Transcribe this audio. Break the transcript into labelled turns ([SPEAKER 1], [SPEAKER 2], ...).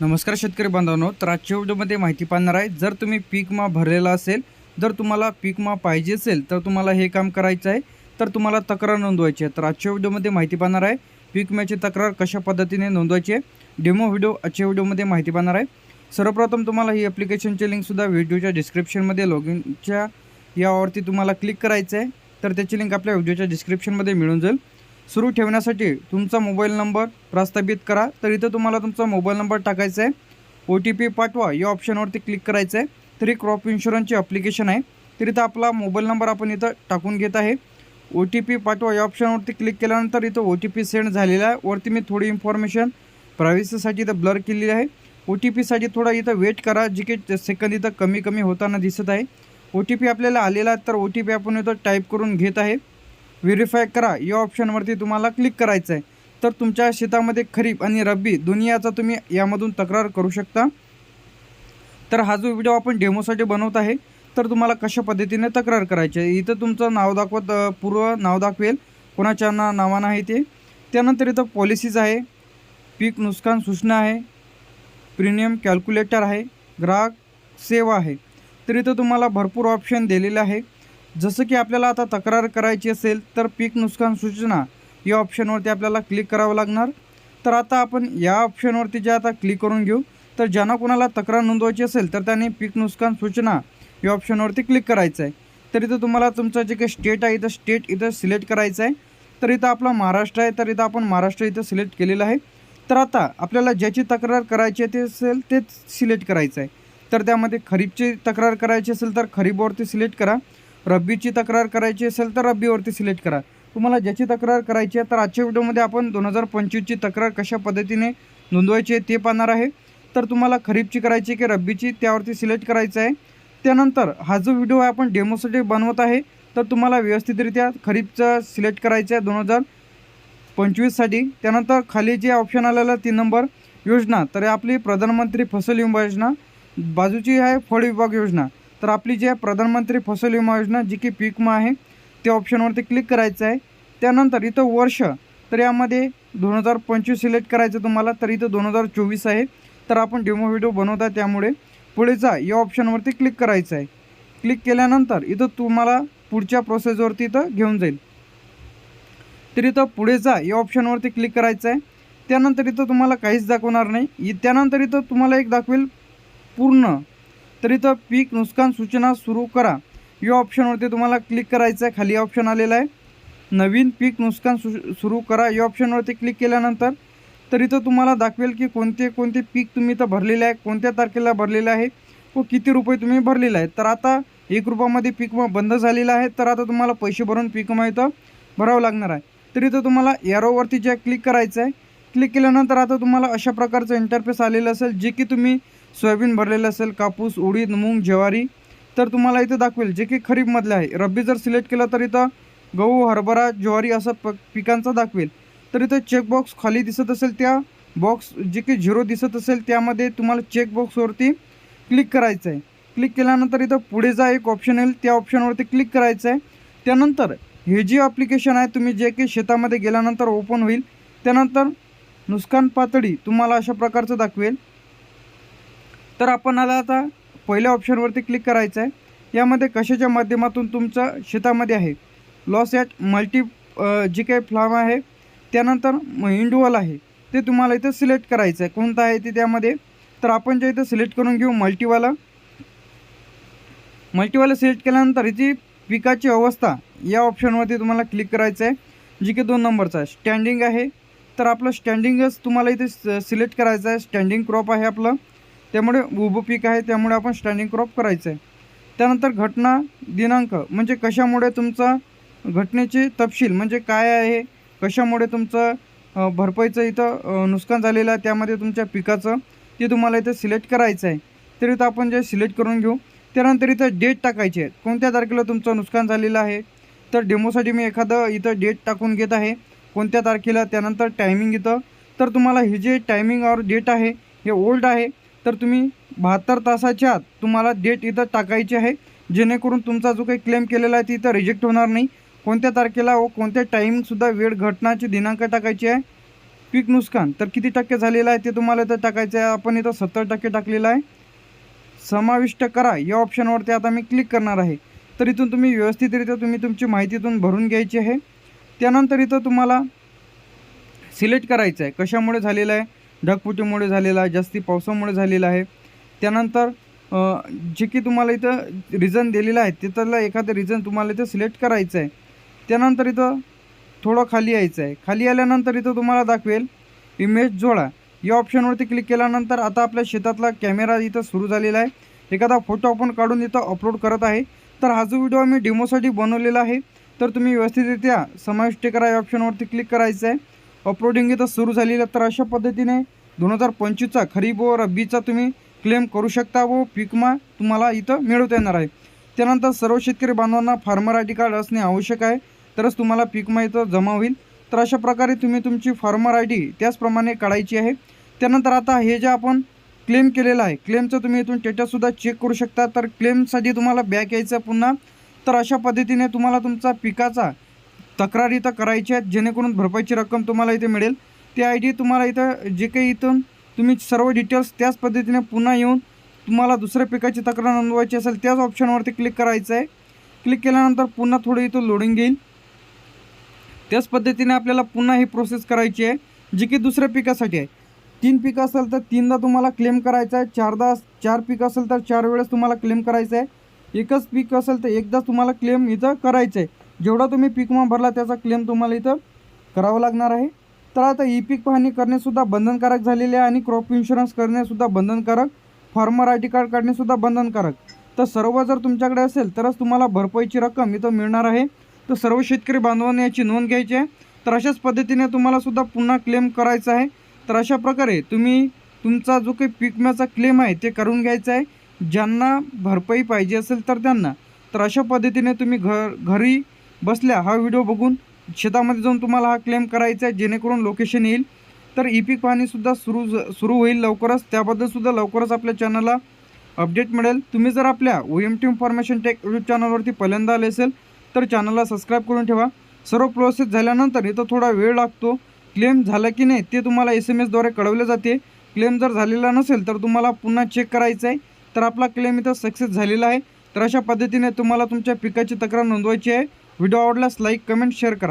[SPEAKER 1] नमस्कार शेतकरी बांधवांनो तर आजच्या व्हिडिओमध्ये माहिती पाहणार आहे जर तुम्ही पीकमा भरलेला असेल जर तुम्हाला पीकमा पाहिजे असेल तर तुम्हाला हे काम करायचं आहे. तर तुम्हाला तक्रार नोंदवायची आहे. तर आजच्या व्हिडिओमध्ये माहिती पाहणार आहे पीक विम्याची तक्रार कशा पद्धतीने नोंदवायची आहे. डेमो व्हिडिओ आजच्या व्हिडिओमध्ये माहिती पाहणार आहे. सर्वप्रथम तुम्हाला ही ॲप्लिकेशनची लिंकसुद्धा व्हिडिओच्या डिस्क्रिप्शनमध्ये लॉग इनच्या यावरती तुम्हाला क्लिक करायचं आहे. तर त्याची लिंक आपल्या व्हिडिओच्या डिस्क्रिप्शनमध्ये मिळून जाईल. सुरू ठेवण्यासाठी तुमचा मोबाईल नंबर प्रस्थापित करा. तर इथं तुम्हाला तुमचा मोबाईल नंबर टाकायचा आहे. ओ टी पी पाठवा. या ऑप्शनवरती क्लिक करायचं आहे. तर ही क्रॉप इन्शुरन्सची अप्लिकेशन आहे. तर इथं आपला मोबाईल नंबर आपण इथं टाकून घेत आहे. ओ टी पी पाठवा. या ऑप्शनवरती क्लिक केल्यानंतर इथं ओ टी पी सेंड झालेला आहे. वरती मी थोडी इन्फॉर्मेशन प्रायव्हसीसाठी इथं ब्लर केलेली आहे. ओ टी पीसाठी थोडा इथं वेट करा. जी की सेकंद इथं कमी कमी होताना दिसत आहे. ओ टी पी आपल्याला आलेला तर ओ टी पी आपण इथं टाईप करून घेत आहे. व्हेरीफाय करा. या ऑप्शनवरती तुम्हाला क्लिक करायचं आहे तर तुमच्या शेतामध्ये खरीप आणि रब्बी दोन्ही याचा तुम्ही यामधून तक्रार करू शकता. तर हा जो व्हिडिओ आपण डेमोसाठी बनवत आहे तर तुम्हाला कशा पद्धतीने तक्रार करायची आहे? इथं तुमचं नाव दाखवत पूर्व नाव दाखवेल. कोणाच्या ना नावानं आहे ते. त्यानंतर इथं पॉलिसीज आहे. पीक नुकसान सूचना आहे. प्रीमियम कॅल्क्युलेटर आहे. ग्राहक सेवा आहे. तर इथं तुम्हाला भरपूर ऑप्शन दिलेले आहे. जसं की आपल्याला आता तक्रार करायची असेल तर पीक नुकसान सूचना या ऑप्शनवरती आपल्याला क्लिक करावं लागणार. तर आता आपण या ऑप्शनवरती जे आता क्लिक करून घेऊ. तर ज्यांना कोणाला तक्रार नोंदवायची असेल तर त्यांनी पीक नुकसान सूचना या ऑप्शनवरती क्लिक करायचं आहे. तर इथं तुम्हाला तुमचं जे काही स्टेट आहे इथं स्टेट इथं सिलेक्ट करायचं आहे. तर इथं आपला महाराष्ट्र आहे तर इथं आपण महाराष्ट्र इथं सिलेक्ट केलेलं आहे. तर आता आपल्याला ज्याची तक्रार करायची आहे ते असेल तेच सिलेक्ट करायचं आहे. तर त्यामध्ये खरीपची तक्रार करायची असेल तर खरीपवरती सिलेक्ट करा. रब्बीची तक्रार करायची असेल तर रब्बीवरती सिलेक्ट करा. तुम्हाला ज्याची तक्रार करायची आहे तर आजच्या व्हिडिओमध्ये आपण दोन हजार पंचवीसची तक्रार कशा पद्धतीने नोंदवायची आहे ते पाहणार आहे. तर तुम्हाला खरीपची करायची आहे की रब्बीची त्यावरती सिलेक्ट करायचं आहे. त्यानंतर हा जो व्हिडिओ आहे आपण डेमोसाठी बनवत आहे तर तुम्हाला व्यवस्थितरित्या खरीपचं सिलेक्ट करायचं आहे दोन हजार पंचवीससाठी. त्यानंतर खाली जे ऑप्शन आलेलं तीन नंबर योजना तर हे आपली प्रधानमंत्री फसल विमा योजना बाजूची आहे फळ विभाग योजना. तर आपली जी आहे प्रधानमंत्री फसल विमा योजना जी की पीक विमा आहे त्या ऑप्शनवरती क्लिक करायचं आहे. त्यानंतर इथं वर्ष तर यामध्ये दोन हजार पंचवीस सिलेक्ट करायचं तुम्हाला तर इथं दोन हजार चोवीस आहे. तर आपण डेमो व्हिडिओ बनवत आहे त्यामुळे पुढे जा या ऑप्शनवरती क्लिक करायचं आहे. क्लिक केल्यानंतर इथं तुम्हाला पुढच्या प्रोसेसवरती इथं घेऊन जाईल. तर इथं पुढे जा या ऑप्शनवरती क्लिक करायचं आहे. त्यानंतर इथं तुम्हाला काहीच दाखवणार नाही. त्यानंतर इथं तुम्हाला एक दाखवेल पूर्ण तर इथं पीक नुकसान सूचना सुरू करा. या ऑप्शनवरती तुम्हाला क्लिक करायचं आहे खाली ऑप्शन आलेला आहे. नवीन पीक नुकसान सु सुरू करा. या ऑप्शनवरती क्लिक केल्यानंतर तर इथं तुम्हाला दाखवेल की कोणते कोणते पीक तुम्ही इथं भरलेले आहे. कोणत्या तारखेला भरलेले आहे व किती रुपये तुम्ही भरलेले आहे तर आता एक रुपयामध्ये पीक विमा बंद झालेला आहे. तर आता तुम्हाला पैसे भरून पीक विमा इथं भरावं लागणार आहे. तर इथं तुम्हाला एरोवरती जे क्लिक करायचं आहे क्लिक केल्यानंतर आता तुम्हाला अशा प्रकारचं इंटरफेस आलेलं असेल जे की तुम्ही सोयाबीन भरलेलं असेल कापूस उडीद मूग ज्वारी. तर तुम्हाला इथं दाखवेल जे की खरीपमधलं आहे. रब्बी जर सिलेक्ट केलं तर इथं गहू हरभरा ज्वारी असं प पिकांचं दाखवेल. तर इथं चेकबॉक्स खाली दिसत असेल त्या बॉक्स जे की झिरो दिसत असेल त्यामध्ये तुम्हाला चेकबॉक्सवरती क्लिक करायचं आहे क्लिक केल्यानंतर इथं पुढे जा एक ऑप्शन येईल. त्या ऑप्शनवरती क्लिक करायचं आहे त्यानंतर हे जी ॲप्लिकेशन आहे तुम्ही जे की शेतामध्ये गेल्यानंतर ओपन होईल. त्यानंतर नुकसान पातळी तुम्हाला अशा प्रकारचं दाखवेल. तर आपण आला आता पहिल्या ऑप्शनवरती क्लिक करायचं आहे यामध्ये कशाच्या माध्यमातून तुमचं शेतामध्ये आहे? लॉस ॲट मल्टी जी काही फ्लाम आहे त्यानंतर इंडिवल आहे. ते तुम्हाला इथं सिलेक्ट करायचं आहे कोणतं आहे ते त्यामध्ये? तर आपण जे इथं सिलेक्ट करून घेऊ मल्टीवाला मल्टीवाला सिलेक्ट केल्यानंतर इथे पिकाची अवस्था या ऑप्शनवरती तुम्हाला क्लिक करायचं आहे जी की दोन नंबरचा आहे. स्टँडिंग आहे. तर आपलं स्टँडिंगच तुम्हाला इथे सिलेक्ट करायचं आहे स्टँडिंग क्रॉप आहे आपलं. त्यामुळे उभं पीक आहे त्यामुळे आपण स्टँडिंग क्रॉप करायचं आहे. त्यानंतर घटना दिनांक म्हणजे कशामुळे तुमचा घटनेचे तपशील म्हणजे काय आहे कशामुळे तुमचं भरपाईचं इथं नुकसान झालेलं आहे त्यामध्ये तुमच्या पिकाचं ते तुम्हाला इथं सिलेक्ट करायचं आहे. तर इथं आपण जे सिलेक्ट करून घेऊ त्यानंतर इथं डेट टाकायची आहे कोणत्या तारखेला तुमचं नुकसान झालेलं आहे? तर डेमोसाठी मी एखादं इथं डेट टाकून घेत आहे. कोणत्या तारखेला? त्यानंतर टायमिंग इथं. तर तुम्हाला हे जे टायमिंग और डेट आहे हे ओल्ड आहे. तर तुम्ही बहात्तर तासाच्या आत तुम्हाला डेट इथं टाकायची आहे. जेणेकरून तुमचा जो काही क्लेम केलेला आहे ती इथं रिजेक्ट होणार नाही. कोणत्या तारखेला व कोणत्या टाईमसुद्धा वेळ घटनाची दिनांक टाकायची आहे. पीक नुकसान तर किती टक्के झालेलं आहे ते तुम्हाला इथं टाकायचं आहे. आपण इथं सत्तर टक्के टाकलेलं आहे. समाविष्ट करा या ऑप्शनवरती आता मी क्लिक करणार आहे. तर इथून तुम्ही व्यवस्थितरित्या तुम्ही तुमची माहितीतून भरून घ्यायची आहे. त्यानंतर इथं तुम्हाला सिलेक्ट करायचं आहे. कशामुळे झालेलं आहे? ढगफुटीमुळे झालेला आहे जास्ती पावसामुळे झालेला आहे. त्यानंतर जे की तुम्हाला इथं रिझन दिलेलं आहे तिथलं एखादं रिझन तुम्हाला इथं सिलेक्ट करायचं आहे. त्यानंतर इथं थोडं खाली यायचं आहे. खाली आल्यानंतर इथं तुम्हाला दाखवेल इमेज जोडा. या ऑप्शनवरती क्लिक केल्यानंतर आता आपल्या शेतातला कॅमेरा इथं सुरू झालेला आहे. एखादा फोटो आपण काढून इथं अपलोड करत आहे. तर हा जो व्हिडिओ मी डेमोसाठी बनवलेला आहे तर तुम्ही व्यवस्थितरित्या समाविष्ट करा या ऑप्शनवरती क्लिक करायचं आहे. अपलोडिंग इथं सुरू झालेलं तर अशा पद्धतीने दोन हजार पंचवीसचा खरीप व रब्बीचा तुम्ही क्लेम करू शकता व पिकमा तुम्हाला इथं मिळवता येणार आहे. त्यानंतर सर्व शेतकरी बांधवांना फार्मर आय डी कार्ड असणे आवश्यक आहे. तरच तुम्हाला पीकमा इथं जमा होईल. तर अशा प्रकारे तुम्ही तुमची फार्मर आय डी त्याचप्रमाणे काढायची आहे. त्यानंतर आता हे जे आपण क्लेम केलेलं आहे क्लेमचं तुम्ही इथून स्टेटससुद्धा चेक करू शकता. तर क्लेमसाठी तुम्हाला बॅक यायचं पुन्हा. तर अशा पद्धतीने तुम्हाला तुमचा पिकाचा तक्रार इथं करायची आहे जेणेकरून भरपाईची रक्कम तुम्हाला इथे मिळेल. ते आय डी तुम्हाला इथं जे काही इथून तुम्ही सर्व डिटेल्स त्याच पद्धतीने पुन्हा येऊन तुम्हाला दुसऱ्या पिकाची तक्रार नोंदवायची असेल त्याच ऑप्शनवरती क्लिक करायचं आहे क्लिक केल्यानंतर पुन्हा थोडं इथं लोडिंग येईल. त्याच पद्धतीने आपल्याला पुन्हा ही प्रोसेस करायची आहे जी की दुसऱ्या पिकासाठी आहे. तीन पिकं असेल तर तीनदा तुम्हाला क्लेम करायचं आहे चारदा चार पिकं असेल तर चार वेळेस तुम्हाला क्लेम करायचं आहे. एकच पीक असेल तर एकदा तुम्हाला क्लेम इथं करायचं आहे जेवढा तुम्ही पीकमा भरला त्याचा क्लेम तुम्हाला इथं करावं लागणार आहे. तर आता ई पीक पाहणी करणेसुद्धा बंधनकारक झालेले आहे आणि क्रॉप इन्शुरन्स करणेसुद्धा बंधनकारक फार्मर आय डी कार्ड काढणेसुद्धा बंधनकारक. तर सर्व जर तुमच्याकडे असेल तरच तुम्हाला भरपाईची रक्कम इथं मिळणार आहे. तर सर्व शेतकरी बांधवांनी याची नोंद घ्यायची आहे. तर अशाच पद्धतीने तुम्हालासुद्धा पुन्हा क्लेम करायचा आहे. तर अशा प्रकारे तुम्ही तुमचा जो काही पीक विम्याचा क्लेम आहे ते करून घ्यायचा आहे. ज्यांना भरपाई पाहिजे असेल तर त्यांना. तर अशा पद्धतीने तुम्ही घर घरी बसल्या हा व्हिडिओ बघून शेतामध्ये जाऊन तुम्हाला हा क्लेम करायचा आहे जेणेकरून लोकेशन येईल. तर ई पीक पाहणीसुद्धा सुरू सुरू होईल लवकरच. त्याबद्दलसुद्धा लवकरच आपल्या चॅनलला अपडेट मिळेल. तुम्ही जर आपल्या O M T information tech YouTube चॅनलवरती पहिल्यांदा आले असेल तर चॅनलला सबस्क्राईब करून ठेवा. सर्व प्रोसेस झाल्यानंतर इथं थोडा वेळ लागतो. क्लेम झाला की नाही ते तुम्हाला एस एम एसद्वारे कळवले जाते. क्लेम जर झालेला नसेल तर तुम्हाला पुन्हा चेक करायचं आहे. तर आपला क्लेम इथं सक्सेस झालेला आहे. तर अशा पद्धतीने तुम्हाला तुमच्या पिकाची तक्रार नोंदवायची आहे. व्हिडिओ आवडल्यास लाईक कमेंट शेअर करा.